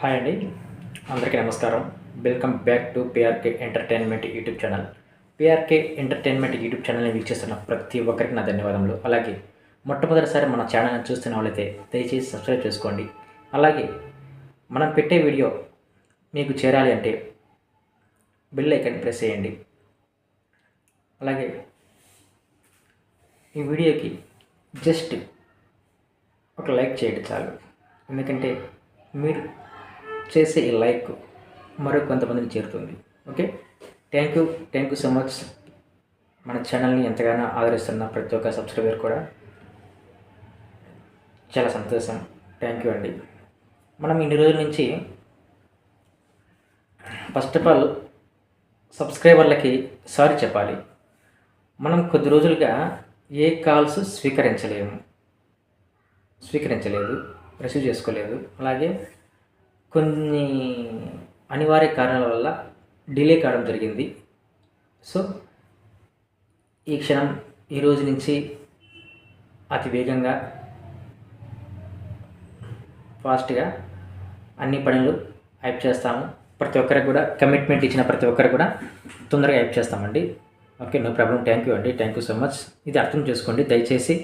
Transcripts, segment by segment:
Hi అండి. అందరికీ నమస్కారం. Welcome back to P R K entertainment YouTube channel P R K entertainment YouTube ఛానల్ని వీక్షిస్తున్న ప్రతి ఒక్కరికి నా ధన్యవాదములు. అలాగే మొట్టమొదటిసారి మన ఛానల్ని చూస్తున్న వాళ్ళైతే దయచేసి సబ్స్క్రైబ్ చేసుకోండి. అలాగే మనం పెట్టే వీడియో మీకు చేరాలి అంటే బెల్ ఐకాన్ ప్రెస్ చేయండి. అలాగే ఈ వీడియోకి జస్ట్ ఒక లైక్ చేయండి చాలు. ఎందుకంటే మీరు చేసే ఈ లైక్ మరో కొంతమందిని చేరుతుంది. Okay? Thank you thank you so much మన ఛానల్ని ఎంతగానో ఆదరిస్తున్న ప్రతి ఒక్క సబ్స్క్రైబర్ కూడా చాలా సంతోషం. థ్యాంక్ యూ అండి. మనం ఇన్ని రోజుల నుంచి ఫస్ట్ ఆఫ్ ఆల్ సబ్స్క్రైబర్లకి సారీ చెప్పాలి. మనం కొద్ది రోజులుగా ఏ కాల్స్ స్వీకరించలేము. స్వీకరించలేదు రిసీవ్ చేసుకోలేదు. అలాగే కొన్ని అనివార్య కారణాల వల్ల డిలే కావడం జరిగింది. సో ఈ క్షణం ఈ రోజు నుంచి అతి వేగంగా ఫాస్ట్గా అన్ని పనులు హైప్ చేస్తాము. ప్రతి ఒక్కరికి కూడా కమిట్మెంట్ ఇచ్చిన ప్రతి ఒక్కరికి కూడా తొందరగా హైప్ చేస్తామండి. Okay no problem. Thank you అండి. Thank you so much. ఇది అర్థం చేసుకోండి. దయచేసి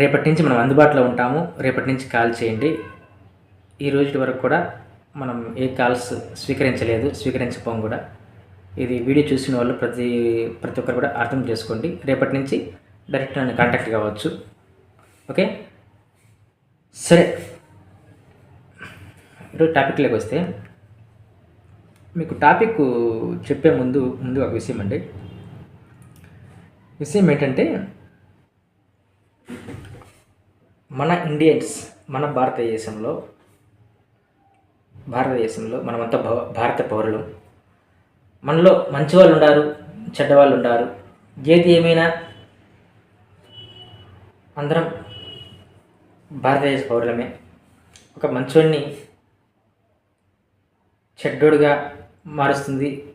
రేపటి నుంచి మనం అందుబాటులో ఉంటాము. రేపటి నుంచి కాల్ చేయండి. ఈ రోజు వరకు కూడా మనం ఏ కాల్స్ స్వీకరించలేదు స్వీకరించకపోం కూడా. ఇది వీడియో చూసిన వాళ్ళు ప్రతి ప్రతి ఒక్కరు కూడా అర్థం చేసుకోండి. రేపటి నుంచి డైరెక్ట్ నన్ను కాంటాక్ట్ కావచ్చు. ఓకే? సరే. ఈరోజు టాపిక్లోకి వస్తే మీకు టాపిక్ చెప్పే ముందు ముందు ఒక విషయం అండి. విషయం ఏంటంటే మన ఇండియన్స్ మన భారతదేశంలో భారతదేశంలో మనమంతా భారత పౌరులు. మనలో మంచి వాళ్ళు ఉండారు చెడ్డవాళ్ళు ఉన్నారు ఏది ఏమైనా అందరం భారతదేశ పౌరులమే. ఒక మంచోడిని చెడ్డోడుగా మారుస్తుంది.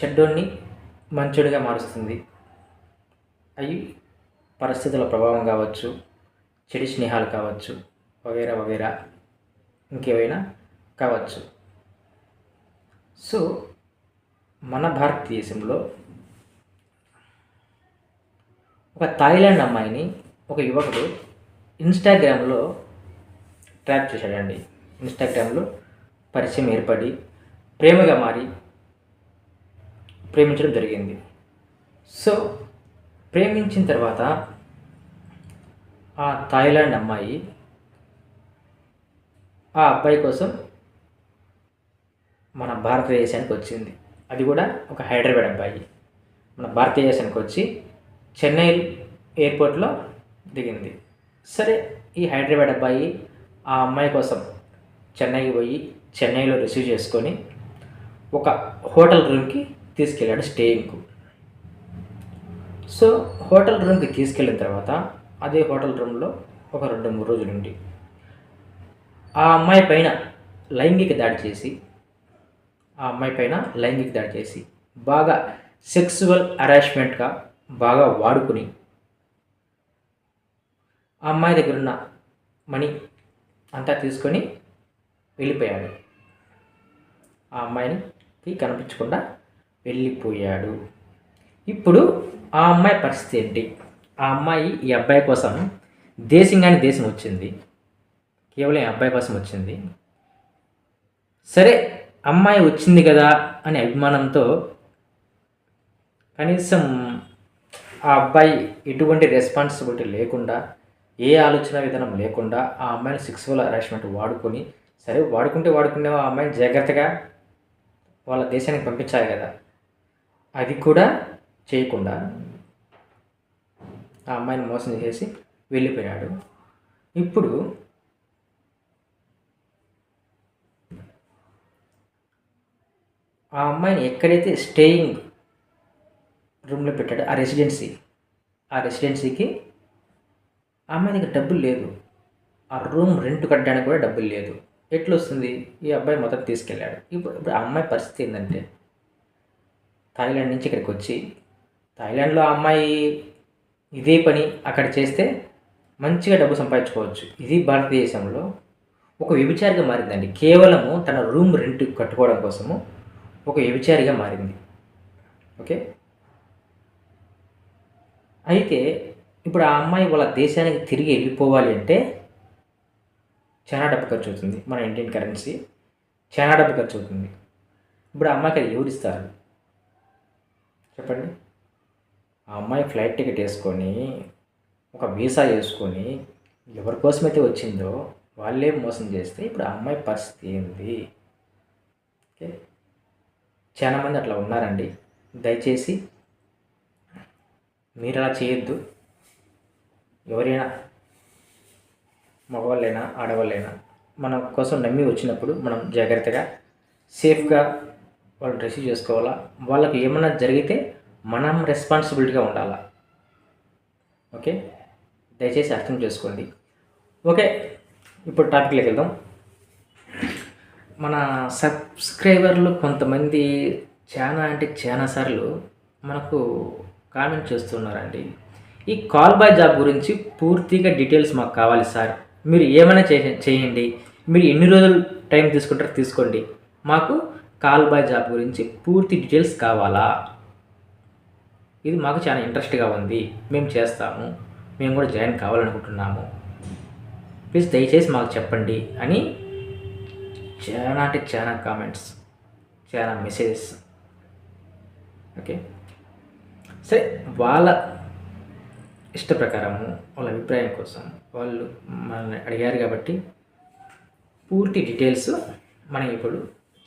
చెడ్డోడిని మంచోడిగా మారుస్తుంది. అవి పరిస్థితుల ప్రభావం కావచ్చు చెడు స్నేహాలు కావచ్చు వగేరా వగైరా. ఇంకేవైనా కావచ్చు. సో మన భారతదేశంలో ఒక థాయిలాండ్ అమ్మాయిని ఒక యువకుడు ఇన్స్టాగ్రామ్లో ట్రాప్ చేశాడండి. ఇన్స్టాగ్రామ్లో పరిచయం ఏర్పడి ప్రేమగా మారి ప్రేమించడం జరిగింది. సో ప్రేమించిన తర్వాత ఆ థాయిలాండ్ అమ్మాయి ఆ అబ్బాయి కోసం మన భారతదేశానికి వచ్చింది. అది కూడా ఒక హైదరాబాద్ అబ్బాయి. మన భారతదేశానికి వచ్చి చెన్నై ఎయిర్పోర్ట్లో దిగింది. సరే ఈ హైదరాబాద్ అబ్బాయి ఆ అమ్మాయి కోసం చెన్నైకి పోయి చెన్నైలో రిసీవ్ చేసుకొని ఒక హోటల్ రూమ్కి తీసుకెళ్ళాడు స్టేయింగ్కు. సో హోటల్ రూమ్కి తీసుకెళ్ళిన తర్వాత అదే హోటల్ రూమ్లో ఒక రెండు మూడు రోజులు ఉండి ఆ అమ్మాయి పైన లైంగిక దాడి చేసి ఆ అమ్మాయి పైన లైంగిక దాడి చేసి బాగా సెక్సువల్ అరాచ్మెంట్గా బాగా వాడుకుని ఆ అమ్మాయి దగ్గర ఉన్న మనీ అంతా తీసుకొని వెళ్ళిపోయాడు. ఆ అమ్మాయికి కనిపించకుండా వెళ్ళిపోయాడు. ఇప్పుడు ఆ అమ్మాయి పరిస్థితి ఏంటి? ఆ అమ్మాయి ఈ అబ్బాయి కోసం దేశం కానీ దేశం వచ్చింది. కేవలం అబ్బాయి కోసం వచ్చింది. సరే అమ్మాయి వచ్చింది కదా అనే అభిమానంతో కనీసం ఆ అబ్బాయి ఎటువంటి రెస్పాన్సిబిలిటీ లేకుండా ఏ ఆలోచన విధానం లేకుండా ఆ అమ్మాయిని సెక్సువల్ హరాస్మెంట్ వాడుకొని సరే వాడుకుంటే వాడుకునే ఆ అమ్మాయిని జాగ్రత్తగా వాళ్ళ దేశానికి పంపించాలి కదా. అది కూడా చేయకుండా ఆ అమ్మాయిని మోసం చేసి వెళ్ళిపోయాడు. ఇప్పుడు ఆ అమ్మాయిని ఎక్కడైతే స్టేయింగ్ రూమ్లో పెట్టాడు ఆ రెసిడెన్సీ ఆ రెసిడెన్సీకి ఆ అమ్మాయి దగ్గర డబ్బులు లేదు. ఆ రూమ్ రెంట్ కట్టడానికి కూడా డబ్బులు లేదు. ఎట్లా వస్తుంది ఈ అబ్బాయి మొత్తం తీసుకెళ్ళాడు. ఇప్పుడు ఇప్పుడు ఆ అమ్మాయి పరిస్థితి ఏంటంటే థాయిలాండ్ నుంచి ఇక్కడికి వచ్చి థాయిలాండ్లో ఆ అమ్మాయి ఇదే పని అక్కడ చేస్తే మంచిగా డబ్బు సంపాదించుకోవచ్చు. ఇది భారతదేశంలో ఒక వ్యభిచారిగా మారిందండి. కేవలము తన రూమ్ రెంట్ కట్టుకోవడం కోసము ఒక వ్యభిచారిగా మారింది. ఓకే? అయితే ఇప్పుడు ఆ అమ్మాయి వాళ్ళ దేశానికి తిరిగి వెళ్ళిపోవాలి అంటే చాలా డబ్బు ఖర్చు అవుతుంది మన ఇండియన్ కరెన్సీ. చాలా డబ్బు ఖర్చు అవుతుంది. ఇప్పుడు ఆ అమ్మాయికి అది ఎవరు ఇస్తారు? చెప్పండి. ఆ అమ్మాయి ఫ్లైట్ టికెట్ వేసుకొని ఒక వీసా వేసుకొని ఎవరి కోసమైతే వచ్చిందో వాళ్ళే మోసం చేస్తే ఇప్పుడు ఆ అమ్మాయి పరిస్థితి ఏంది? ఓకే? చాలామంది అట్లా ఉన్నారండి. దయచేసి మీరు అలా చేయొద్దు. ఎవరైనా మగవాళ్ళైనా ఆడవాళ్ళైనా మన కోసం నమ్మి వచ్చినప్పుడు మనం జాగ్రత్తగా సేఫ్గా వాళ్ళని రిసీవ్ చేసుకోవాలా? వాళ్ళకి ఏమైనా జరిగితే మనం రెస్పాన్సిబిలిటీగా ఉండాలా? ఓకే? దయచేసి అర్థం చేసుకోండి. ఓకే ఇప్పుడు టాపిక్లోకి వెళ్దాం. మన సబ్స్క్రైబర్లు కొంతమంది చాలా అంటే చాలా సార్లు మనకు కామెంట్ చేస్తున్నారండి. ఈ కాల్ బాయ్ జాబ్ గురించి పూర్తిగా డీటెయిల్స్ మాకు కావాలి సార్. మీరు ఏమైనా చేయ చేయండి. మీరు ఎన్ని రోజులు టైం తీసుకుంటారో తీసుకోండి. మాకు కాల్ బాయ్ జాబ్ గురించి పూర్తి డీటెయిల్స్ కావాలా? ఇది మాకు చాలా ఇంట్రెస్ట్గా ఉంది. మేము చేస్తాము. మేము కూడా జాయిన్ కావాలనుకుంటున్నాము. ప్లీజ్ దయచేసి మాకు చెప్పండి అని చాలా అంటే చాలా కామెంట్స్ చాలా మెసేజెస్ ఓకే సరే వాళ్ళ ఇష్ట ప్రకారము వాళ్ళ అభిప్రాయం కోసం వాళ్ళు మనల్ని అడిగారు కాబట్టి పూర్తి డీటెయిల్స్ మనం ఇప్పుడు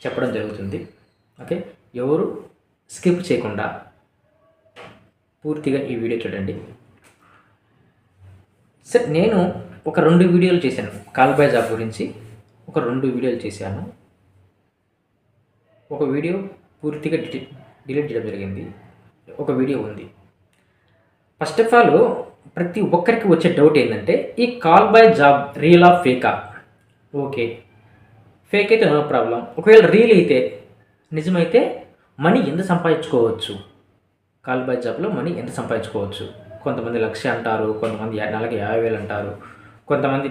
చెప్పడం జరుగుతుంది. ఓకే ఎవరు స్కిప్ చేయకుండా పూర్తిగా ఈ వీడియో చూడండి. సరే నేను ఒక రెండు వీడియోలు చేశాను కాల్బాయ్ జాబ్ గురించి. ఒక రెండు వీడియోలు చేశాను. ఒక వీడియో పూర్తిగా డిలీట్ డిలీట్ చేయడం జరిగింది. ఒక వీడియో ఉంది. ఫస్ట్ ఆఫ్ ఆల్ ప్రతి ఒక్కరికి వచ్చే డౌట్ ఏంటంటే ఈ call boy job real of ఫేకా okay fake అయితే నో ప్రాబ్లం ఒకవేళ రియల్ అయితే నిజమైతే మనీ ఎంత సంపాదించుకోవచ్చు? కాల్ బై జాబ్లో మనీ ఎంత సంపాదించుకోవచ్చు? కొంతమంది లక్ష అంటారు కొంతమంది నాలుగు యాభై వేలు అంటారు. కొంతమంది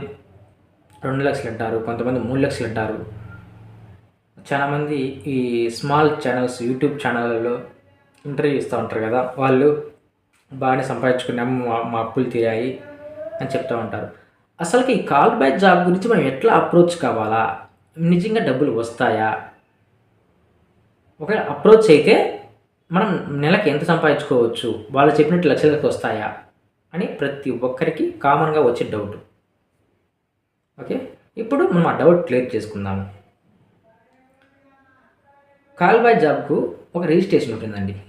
రెండు లక్షలు అంటారు కొంతమంది మూడు లక్షలు అంటారు చాలామంది ఈ స్మాల్ ఛానల్స్ యూట్యూబ్ ఛానళ్ళలో ఇంటర్వ్యూ ఇస్తూ ఉంటారు కదా వాళ్ళు బాగానే సంపాదించుకున్నాము మా అప్పులు తీరాయి అని చెప్తూ ఉంటారు. అసలుకి ఈ కాల్ బ్యాక్ జాబ్ గురించి మనం ఎట్లా అప్రోచ్ కావాలా? నిజంగా డబ్బులు వస్తాయా? ఒకవేళ అప్రోచ్ అయితే మనం నెలకి ఎంత సంపాదించుకోవచ్చు? వాళ్ళు చెప్పినట్టు లక్షలకు వస్తాయా? అని ప్రతి ఒక్కరికి కామన్గా వచ్చే డౌట్. ఓకే? ఇప్పుడు మనం ఆ డౌట్ క్లియర్ చేసుకుందాము కాల్ బాయ్ జాబ్కు ఒక రిజిస్ట్రేషన్ ఉంటుందండి.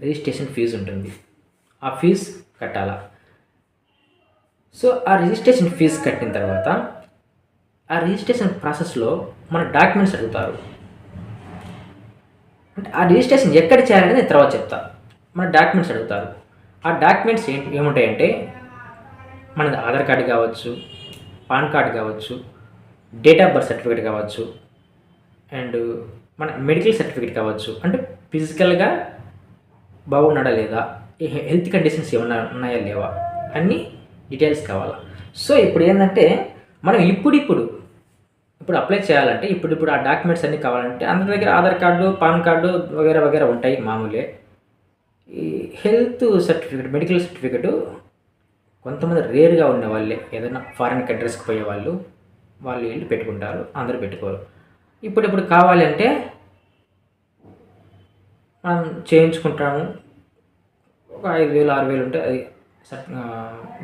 రిజిస్ట్రేషన్ ఫీజు ఉంటుంది. ఆ ఫీజు కట్టాలా? సో ఆ రిజిస్ట్రేషన్ ఫీజు కట్టిన తర్వాత ఆ రిజిస్ట్రేషన్ ప్రాసెస్లో మన డాక్యుమెంట్స్ అడుగుతారు. అంటే ఆ రిజిస్ట్రేషన్ ఎక్కడ చేయాలని నేను తర్వాత చెప్తా. మన డాక్యుమెంట్స్ అడుగుతారు. ఆ డాక్యుమెంట్స్ ఏంటి ఏముంటాయంటే మనది ఆధార్ కార్డు కావచ్చు పాన్ కార్డు కావచ్చు డేట్ ఆఫ్ బర్త్ సర్టిఫికేట్ కావచ్చు అండ్ మన మెడికల్ సర్టిఫికేట్ కావచ్చు. అంటే ఫిజికల్గా బాగున్నాడా లేదా? హెల్త్ కండిషన్స్ ఏమన్నా ఉన్నాయా లేవా? అన్ని డీటెయిల్స్ కావాలా? సో ఇప్పుడు ఏంటంటే మనం ఇప్పుడిప్పుడు ఇప్పుడు అప్లై చేయాలంటే ఇప్పుడు ఇప్పుడు ఆ డాక్యుమెంట్స్ అన్నీ కావాలంటే అందరి దగ్గర ఆధార్ కార్డు పాన్ కార్డు వగేరా వగేరా ఉంటాయి మామూలే. ఈ హెల్త్ సర్టిఫికేట్ మెడికల్ సర్టిఫికేట్ కొంతమంది రేర్గా ఉన్న వాళ్ళే ఏదైనా ఫారిన్ కంట్రీస్కి పోయే వాళ్ళు వాళ్ళు వెళ్ళి పెట్టుకుంటారు అందరూ పెట్టుకోరు. ఇప్పుడు ఇప్పుడు కావాలంటే మనం చేయించుకుంటాము. ఒక ఐదు వేలు ఆరు వేలు ఉంటే అది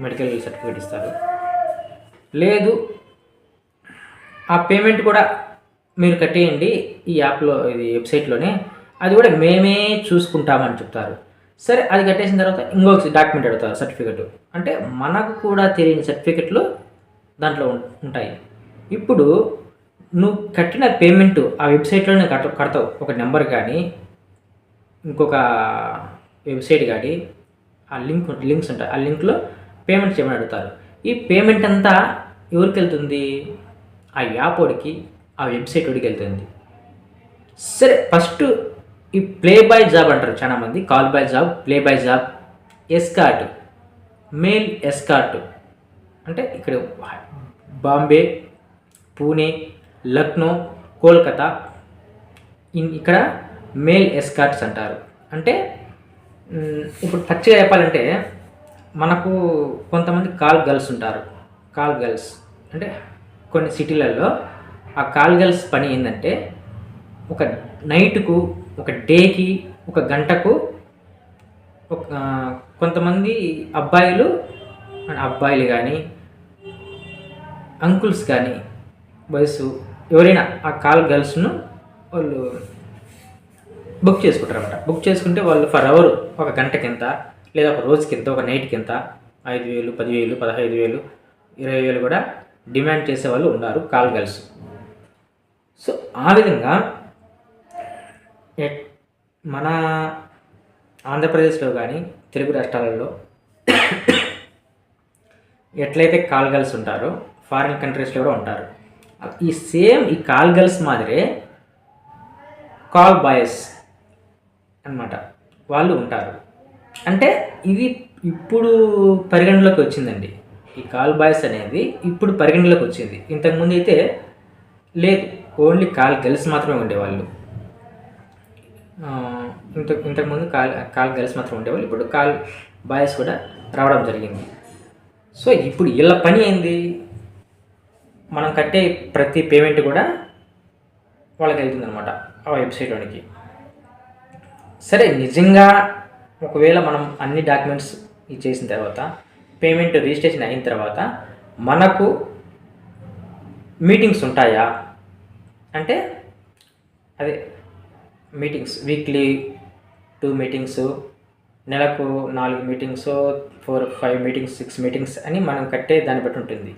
మెడికల్ సర్టిఫికేట్ ఇస్తారు. లేదు ఆ పేమెంట్ కూడా మీరు కట్టేయండి ఈ యాప్లో ఇది వెబ్సైట్లోనే. అది కూడా మేమే చూసుకుంటామని చెప్తారు. సరే అది కట్టేసిన తర్వాత ఇంకొక డాక్యుమెంట్ అడుగుతారు సర్టిఫికెట్ అంటే మనకు కూడా తెలియని సర్టిఫికెట్లు దాంట్లో ఉంటాయి. ఇప్పుడు నువ్వు కట్టిన పేమెంట్ ఆ వెబ్సైట్లోనే కట్ట కడతావు. ఒక నెంబర్ కానీ ఇంకొక వెబ్సైట్ కానీ ఆ లింక్ లింక్స్ ఉంటాయి. ఆ లింక్లో పేమెంట్ చేయమని అడుగుతారు. ఈ పేమెంట్ అంతా ఎవరికి వెళ్తుంది ఆ యాప్ వాడికి ఆ వెబ్సైట్ వాడికి వెళ్తుంది. సరే ఫస్ట్ ఈ ప్లే బై జాబ్ అంటారు చాలా మంది. Call boy job play boy job escort male escort అంటే ఇక్కడ బాంబే పూణే లక్నో కోల్కతా ఇక్కడ మేల్ ఎస్కార్ట్స్ అంటారు. అంటే ఇప్పుడు పచ్చిగా చెప్పాలంటే మనకు కొంతమంది కాల్ గర్ల్స్ ఉంటారు. కాల్ గర్ల్స్ అంటే కొన్ని సిటీలలో ఆ కాల్ గర్ల్స్ పని ఏంటంటే ఒక నైట్కు ఒక డేకి ఒక గంటకు ఒక కొంతమంది అబ్బాయిలు అబ్బాయిలు కానీ అంకుల్స్ కానీ వయసు ఎవరైనా ఆ కాల్ గర్ల్స్ను వాళ్ళు బుక్ చేసుకుంటారు అనమాట బుక్ చేసుకుంటే వాళ్ళు ఫర్ అవర్ ఒక గంటకి ఎంత లేదా ఒక రోజుకి ఎంత ఒక నైట్కి ఎంత ఐదు వేలు పదివేలు పదహైదు వేలు ఇరవై వేలు కూడా డిమాండ్ చేసే వాళ్ళు ఉన్నారు కాల్ గర్ల్స్. సో ఆ విధంగా మన ఆంధ్రప్రదేశ్లో కానీ తెలుగు రాష్ట్రాలలో ఎట్లయితే కాల్ గర్ల్స్ ఉంటారో ఫారిన్ కంట్రీస్లో కూడా ఉంటారు. ఈ సేమ్ ఈ కాల్ గర్ల్స్ మాదిరే కాల్ బాయ్స్ అన్నమాట. వాళ్ళు ఉంటారు. అంటే ఇది ఇప్పుడు పరిగణలోకి వచ్చిందండి. ఈ కాల్ బాయ్స్ అనేది ఇప్పుడు పరిగణలోకి వచ్చింది. ఇంతకుముందు అయితే లేదు. ఓన్లీ కాల్ గర్ల్స్ మాత్రమే ఉండేవాళ్ళు. ఇంత ఇంతకుముందు కాల్ కాల్ గర్ల్స్ మాత్రం ఉండేవాళ్ళు. ఇప్పుడు కాల్ బాయ్స్ కూడా రావడం జరిగింది. సో ఇప్పుడు వీళ్ళ పని ఏంది మనం కట్టే ప్రతి పేమెంట్ కూడా వాళ్ళకి వెళ్తుంది అనమాట ఆ వెబ్సైట్లోనికి. సరే నిజంగా ఒకవేళ మనం అన్ని డాక్యుమెంట్స్ ఇచ్చేసిన తర్వాత పేమెంట్ రిజిస్ట్రేషన్ అయిన తర్వాత మనకు మీటింగ్స్ ఉంటాయా? అంటే అదే మీటింగ్స్ వీక్లీ టూ మీటింగ్స్ నెలకు నాలుగు meetings four five meetings six meetings అని మనం కట్టే దాన్ని బట్టి ఉంటుంది.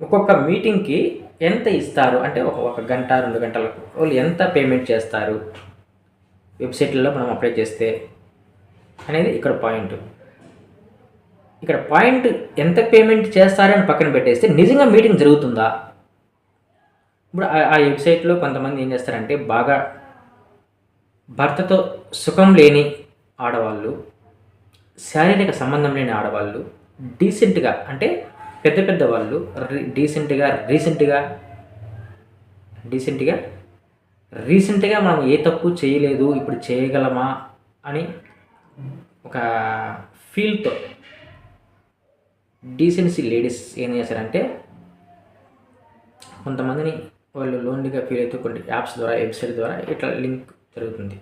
ఒక్కొక్క మీటింగ్కి ఎంత ఇస్తారు? అంటే ఒక గంట రెండు గంటలకు వాళ్ళు ఎంత పేమెంట్ చేస్తారు? వెబ్సైట్లలో మనం అప్లై చేస్తే అనేది ఇక్కడ పాయింట్ ఇక్కడ పాయింట్ ఎంత పేమెంట్ చేస్తారని పక్కన పెట్టేస్తే నిజంగా మీటింగ్ జరుగుతుందా? ఇప్పుడు ఆ వెబ్సైట్లో కొంతమంది ఏం చేస్తారంటే బాగా భర్తతో సుఖం లేని ఆడవాళ్ళు శారీరక సంబంధం లేని ఆడవాళ్ళు డీసెంట్గా అంటే పెద్ద పెద్ద వాళ్ళు డీసెంట్గా రీసెంట్గా డీసెంట్గా రీసెంట్గా మనం ఏ తప్పు చేయలేదు ఇప్పుడు చేయగలమా అని ఒక ఫీల్తో డీసెన్సీ లేడీస్ ఏం చేశారంటే కొంతమందిని వాళ్ళు లోన్లీగా ఫీల్ అవుతూ కొన్ని యాప్స్ ద్వారా వెబ్సైట్ ద్వారా ఇట్లా లింక్ జరుగుతుంది.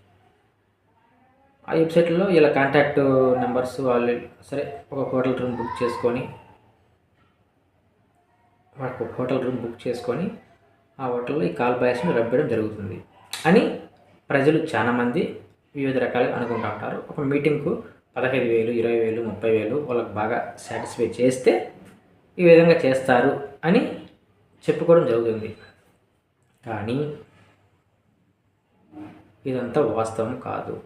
ఆ వెబ్సైట్లో ఇలా కాంటాక్ట్ నెంబర్స్ వాళ్ళు సరే ఒక హోటల్ రూమ్ బుక్ చేసుకొని వాళ్ళకు ఒక హోటల్ రూమ్ బుక్ చేసుకొని ఆ హోటల్లో ఈ కాల్ బాయ్స్ని రబ్బడం జరుగుతుంది అని ప్రజలు చాలామంది వివిధ రకాలుగా అనుకుంటూ ఉంటారు. ఒక మీటింగ్కు పదహైదు వేలు ఇరవై వేలు ముప్పై వేలు వాళ్ళకి బాగా సాటిస్ఫై చేస్తే ఈ విధంగా చేస్తారు అని చెప్పుకోవడం జరుగుతుంది. కానీ ఇదంతా వాస్తవం కాదు.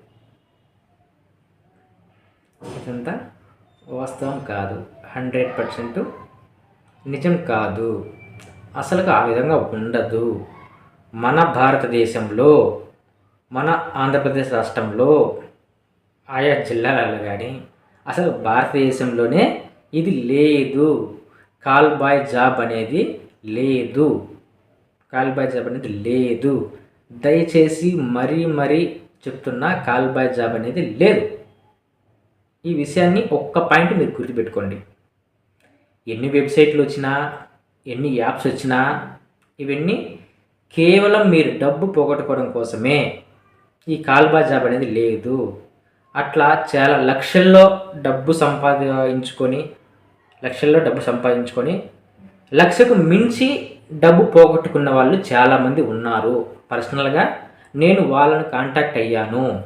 ఇదంతా వాస్తవం కాదు. హండ్రెడ్ పర్సెంట్ నిజం కాదు. అసలుగా ఆ విధంగా ఉండదు. మన భారతదేశంలో మన ఆంధ్రప్రదేశ్ రాష్ట్రంలో ఆయా జిల్లాలలో కానీ అసలు భారతదేశంలోనే ఇది లేదు. కాల్ బాయ్ జాబ్ అనేది లేదు. కాల్ బాయ్ జాబ్ అనేది లేదు. దయచేసి మరీ మరీ చెప్తున్నా కాల్ బాయ్ జాబ్ అనేది లేదు. ఈ విషయాన్ని ఒక్క పాయింట్ మీరు గుర్తుపెట్టుకోండి. ఎన్ని వెబ్సైట్లు వచ్చినా ఎన్ని యాప్స్ వచ్చినా ఇవన్నీ కేవలం మీరు డబ్బు పోగొట్టుకోవడం కోసమే ఈ కాల్బా జాబ్ అనేది లేదు. అట్లా చాలా లక్షల్లో డబ్బు సంపాదించుకొని లక్షల్లో డబ్బు సంపాదించుకొని లక్షకు మించి డబ్బు పోగొట్టుకున్న వాళ్ళు చాలామంది ఉన్నారు. పర్సనల్గా నేను వాళ్ళను కాంటాక్ట్ అయ్యాను.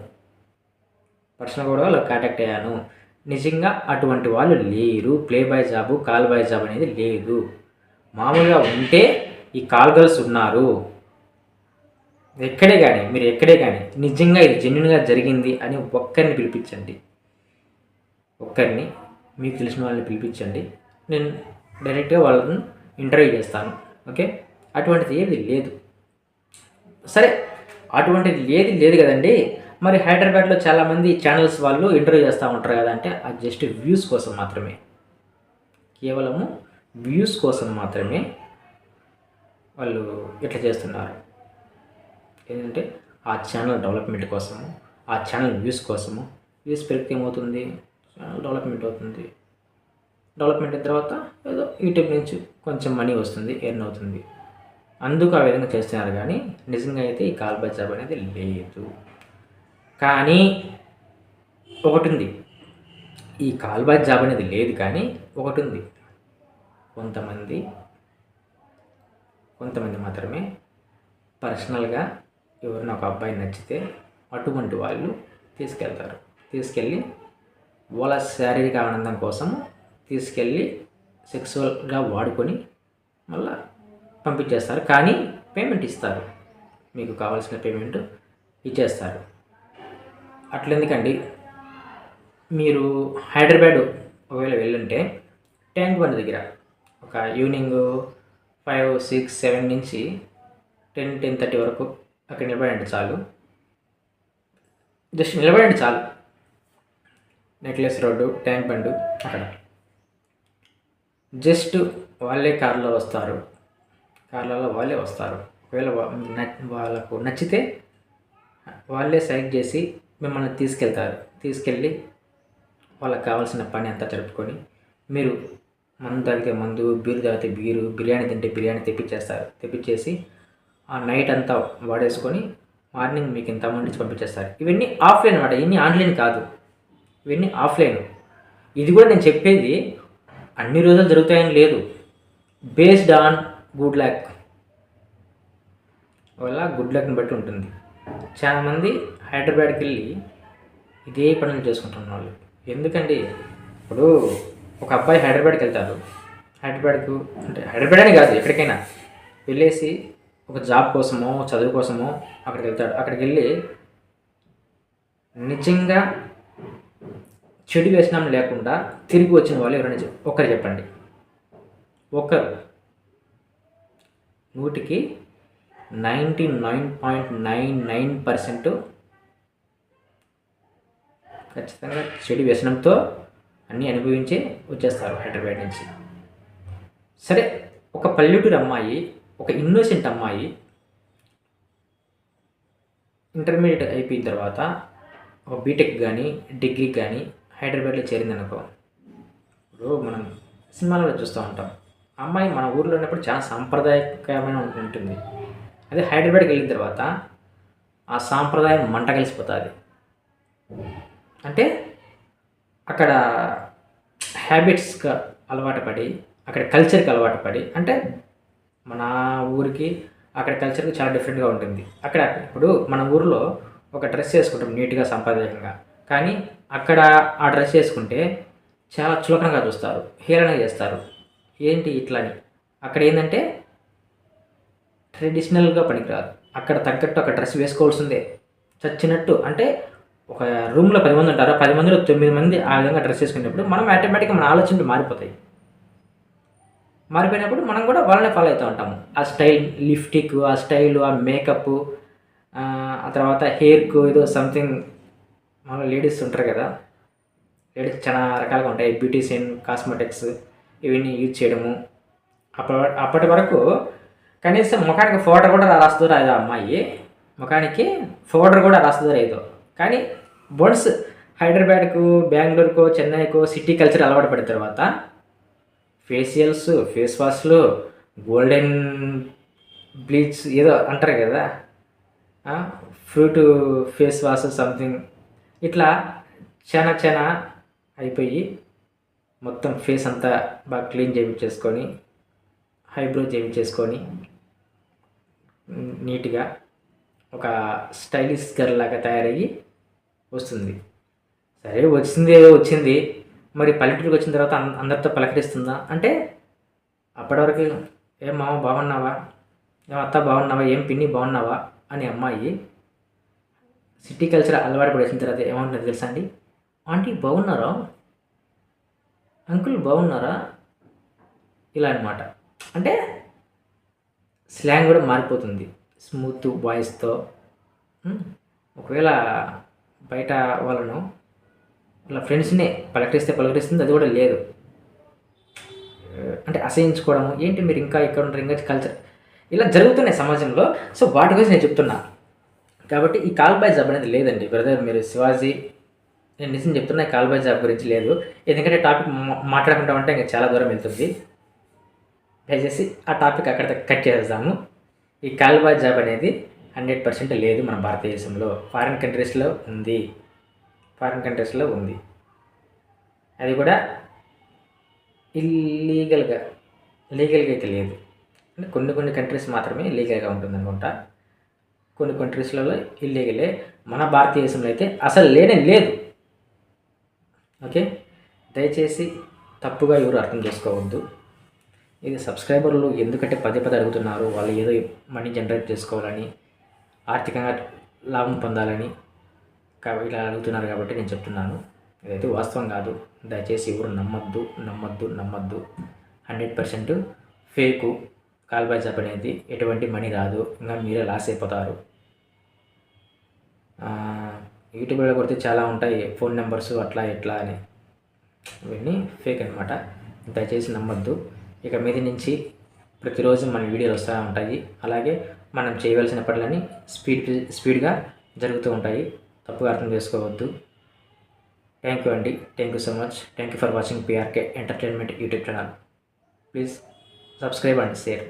పర్సనల్ కూడా వాళ్ళకి కాంటాక్ట్ అయ్యాను. నిజంగా అటువంటి వాళ్ళు లేరు. Play boy job call boy job అనేది లేదు. మామూలుగా ఉంటే ఈ కాల్ గర్ల్స్ ఉన్నారు. ఎక్కడే కానీ మీరు ఎక్కడే కానీ నిజంగా ఇది జెన్యున్గా జరిగింది అని ఒక్కరిని పిలిపించండి. ఒక్కరిని మీకు తెలిసిన వాళ్ళని పిలిపించండి. నేను డైరెక్ట్గా వాళ్ళని ఇంటర్వ్యూ చేస్తాను. ఓకే? అటువంటిది ఏది లేదు. సరే అటువంటిది ఏది లేదు కదండి. మరి హైదరాబాద్లో చాలామంది ఛానల్స్ వాళ్ళు ఇంటర్వ్యూ చేస్తూ ఉంటారు కదా అంటే అది జస్ట్ వ్యూస్ కోసం మాత్రమే. కేవలము వ్యూస్ కోసం మాత్రమే వాళ్ళు ఇట్లా చేస్తున్నారు. ఏంటంటే ఆ ఛానల్ డెవలప్మెంట్ కోసము ఆ ఛానల్ వ్యూస్ కోసము వ్యూస్ పెరిగితే ఏమవుతుంది? ఛానల్ డెవలప్మెంట్ అవుతుంది. డెవలప్మెంట్ అయిన తర్వాత ఏదో యూట్యూబ్ నుంచి కొంచెం మనీ వస్తుంది ఎర్న్ అవుతుంది. అందుకు ఆ విధంగా చేస్తున్నారు కానీ నిజంగా అయితే ఈ కాల్ జాబ్ అనేది లేదు. కానీ ఒకటి ఉంది. ఈ కాల్ జాబ్ అనేది లేదు కానీ ఒకటి ఉంది. కొంతమంది కొంతమంది మాత్రమే పర్సనల్గా ఎవరిన ఒక అబ్బాయి నచ్చితే అటువంటి వాళ్ళు తీసుకెళ్తారు. తీసుకెళ్ళి వాళ్ళ శారీరక ఆనందం కోసం తీసుకెళ్ళి సెక్సువల్గా వాడుకొని మళ్ళీ పంపించేస్తారు. కానీ పేమెంట్ ఇస్తారు. మీకు కావాల్సిన పేమెంట్ ఇచ్చేస్తారు. అట్లెందుకండి? మీరు హైదరాబాద్ ఒకవేళ వెళ్ళుంటే ట్యాంక్ బండ్ దగ్గర ఒక ఈవినింగ్ ఫైవ్ సిక్స్ సెవెన్ నుంచి టెన్ టెన్ థర్టీ వరకు అక్కడ నిలబడండి చాలు. జస్ట్ నిలబడండి చాలు. నెక్లెస్ రోడ్డు ట్యాంక్ బండు అక్కడ. జస్ట్ వాళ్ళే కార్లో వస్తారు. కార్లలో వాళ్ళే వస్తారు. ఒకవేళ వాళ్ళకు నచ్చితే వాళ్ళే సెలెక్ట్ చేసి మిమ్మల్ని తీసుకెళ్తారు. తీసుకెళ్ళి వాళ్ళకి కావాల్సిన పని అంతా జరుపుకొని మీరు మందు తాగితే మందు బీరు తాగితే బీరు బిర్యానీ తింటే బిర్యానీ తెప్పించేస్తారు. తెప్పించేసి ఆ నైట్ అంతా వాడేసుకొని మార్నింగ్ మీకు ఇంత అమౌంట్ ఇచ్చి పంపించేస్తారు. ఇవన్నీ ఆఫ్లైన్ అనమాట ఇవన్నీ ఆన్లైన్ కాదు. ఇవన్నీ ఆఫ్లైన్. ఇది కూడా నేను చెప్పేది అన్ని రోజులు జరుగుతాయని లేదు. Based on good luck. వల్ల గుడ్ లక్ని బట్టి ఉంటుంది. చాలామంది హైదరాబాద్కి వెళ్ళి ఇదే పనులు చేసుకుంటున్న వాళ్ళు. ఎందుకండి ఇప్పుడు ఒక అబ్బాయి హైదరాబాద్కి వెళ్తాడు. హైదరాబాద్కు అంటే హైదరాబాద్ అని కాదు ఎక్కడికైనా వెళ్ళేసి ఒక జాబ్ కోసమో చదువు కోసమో అక్కడికి వెళ్తాడు. అక్కడికి వెళ్ళి నిజంగా చెడు వ్యసనం లేకుండా తిరిగి వచ్చిన వాళ్ళు ఎవరైనా ఒకరు ఒక్కరు చెప్పండి. ఒకరు. నూటికి ninety nine point nine nine percent ఖచ్చితంగా చెడు వ్యసనంతో అన్నీ అనుభవించి వచ్చేస్తారు హైదరాబాద్ నుంచి. సరే ఒక పల్లెటూరు అమ్మాయి ఒక ఇన్నోసెంట్ అమ్మాయి ఇంటర్మీడియట్ అయిపోయిన తర్వాత ఒక బీటెక్ కానీ డిగ్రీ కానీ హైదరాబాద్లో చేరిందనుకో ఇప్పుడు మనం సినిమాలలో చూస్తూ ఉంటాం. అమ్మాయి మన ఊర్లో ఉన్నప్పుడు చాలా సాంప్రదాయకమైన ఉంటుంది. అదే హైదరాబాద్కి వెళ్ళిన తర్వాత ఆ సాంప్రదాయం మంట కలిసిపోతుంది. అంటే అక్కడ హ్యాబిట్స్కి అలవాటు పడి అక్కడ కల్చర్కి అలవాటు పడి అంటే మన ఊరికి అక్కడ కల్చర్కి చాలా డిఫరెంట్గా ఉంటుంది. అక్కడ ఇప్పుడు మన ఊరిలో ఒక డ్రెస్ వేసుకుంటాం నీట్గా సాంప్రదాయకంగా కానీ అక్కడ ఆ డ్రెస్ వేసుకుంటే చాలా చులకనగా చూస్తారు హేళన చేస్తారు. ఏంటి ఇట్లని? అక్కడ ఏంటంటే ట్రెడిషనల్గా పనికిరాదు. అక్కడ తగ్గట్టు ఒక డ్రెస్ వేసుకోవాల్సిందే. చచ్చినట్టు. అంటే ఒక రూమ్లో పది మంది ఉంటారు? పది మందిలో తొమ్మిది మంది ఆ విధంగా డ్రెస్ వేసుకునేటప్పుడు మనం ఆటోమేటిక్గా మన ఆలోచనలు మారిపోతాయి. మారిపోయినప్పుడు మనం కూడా వాళ్ళనే ఫాలో అవుతూ ఉంటాము. ఆ స్టైల్ లిఫ్టిక్ ఆ స్టైల్ ఆ మేకప్ ఆ తర్వాత హెయిర్కు ఏదో సంథింగ్ మన లేడీస్ ఉంటారు కదా? లేడీస్ చాలా రకాలుగా ఉంటాయి. బ్యూటీషియన్ కాస్మెటిక్స్ ఇవన్నీ యూజ్ చేయడము. అప్ప అప్పటి వరకు కనీసం ముఖానికి ఫోటో కూడా రాస్తూ రాదు అమ్మాయి. ముఖానికి ఫోటో కూడా రాస్తుందో రాదు కానీ బొన్స్ హైదరాబాద్కు బెంగళూరుకో చెన్నైకో సిటీ కల్చర్ అలవాటు పడిన తర్వాత ఫేషియల్స్ ఫేస్ వాష్లు గోల్డెన్ బ్లీచ్ ఏదో అంటారు కదా. ఫ్రూట్ ఫేస్ వాష్ సంథింగ్ ఇట్లా చాలా చాలా అయిపోయి మొత్తం ఫేస్ అంతా బాగా క్లీన్ చేయించేసుకొని హైబ్రో చేయించేసుకొని నీట్గా ఒక స్టైలిష్ గర్ల్ లాగా తయారయ్యి వస్తుంది. సరే వచ్చింది ఏదో వచ్చింది. మరి పల్లెటూరుకి వచ్చిన తర్వాత అందరితో పలకరిస్తుందా? అంటే అప్పటివరకు ఏం మామ బాగున్నావా? ఏం అత్త బాగున్నావా? ఏం పిన్ని బాగున్నావా? అని అమ్మాయి సిటీ కల్చర్ అలవాటు పడేసిన తర్వాత ఏమంటుంది తెలుసా అండి? ఆంటీ బాగున్నారా? అంకుల్ బాగున్నారా? ఇలా అన్నమాట అంటే స్లాంగ్ కూడా మారిపోతుంది. స్మూత్ వాయిస్తో. ఒకవేళ బయట వాళ్ళను వాళ్ళ ఫ్రెండ్స్నే పలకరిస్తే పలకరిస్తుంది అది కూడా లేదు. అంటే అసహించుకోవడము ఏంటి మీరు ఇంకా ఇక్కడ ఉంటారు ఇంకా కల్చర్ ఇలా జరుగుతున్నాయి సమాజంలో. సో వాటి గురించి నేను చెప్తున్నా. కాబట్టి ఈ కాల్ బై జబ్ అనేది లేదండి. బ్రదర్ మీరు శివాజీ నేను నిజం చెప్తున్నా ఈ కాల్ బై జాబ్ గురించి లేదు. ఎందుకంటే టాపిక్ మాట్లాడుకుంటా ఉంటే ఇంకా చాలా దూరం వెళ్తుంది. దయచేసి ఆ టాపిక్ అక్కడ కట్ చేసేద్దాము ఈ కాల్ బై జాబ్ అనేది హండ్రెడ్ పర్సెంట్ లేదు మన భారతదేశంలో. ఫారిన్ కంట్రీస్లో ఉంది. ఫారిన్ కంట్రీస్లో ఉంది. అది కూడా ఇల్లీగల్గా లీగల్గా అయితే లేదు. అంటే కొన్ని కొన్ని కంట్రీస్ మాత్రమే లీగల్గా ఉంటుంది అనుకుంటా కొన్ని కంట్రీస్లలో ఇల్లీగలే. మన భారతదేశంలో అయితే అసలు లేనే లేదు. ఓకే? దయచేసి తప్పుగా ఎవరు అర్థం చేసుకోవద్దు. ఇది సబ్స్క్రైబర్లు ఎందుకంటే పదే పదే అడుగుతున్నారు వాళ్ళు ఏదో మనీ జనరేట్ చేసుకోవాలని ఆర్థికంగా లాభం పొందాలని ఇలా అడుగుతున్నారు కాబట్టి నేను చెప్తున్నాను. ఇదైతే వాస్తవం కాదు. దయచేసి ఎవరు నమ్మద్దు నమ్మద్దు నమ్మద్దు. Hundred percent fake call job అనేది ఎటువంటి మనీ రాదు. ఇంకా మీరే లాస్ అయిపోతారు. ఆ, యూట్యూబ్లో కొడితే చాలా ఉంటాయి ఫోన్ నెంబర్స్ అట్లా ఇట్లా అని. ఇవన్నీ ఫేక్ అనమాట దయచేసి నమ్మద్దు. ఇక మీద నుంచి ప్రతిరోజు మన వీడియోలు వస్తూ ఉంటాయి. అలాగే మనం చేయవలసిన పనులన్నీ స్పీడ్ స్పీడ్గా జరుగుతూ ఉంటాయి. తప్పుగా అర్థం చేసుకోవద్దు. థ్యాంక్ యూ అండి. Thank you so much thank you for watching P R K entertainment YouTube channel please subscribe and share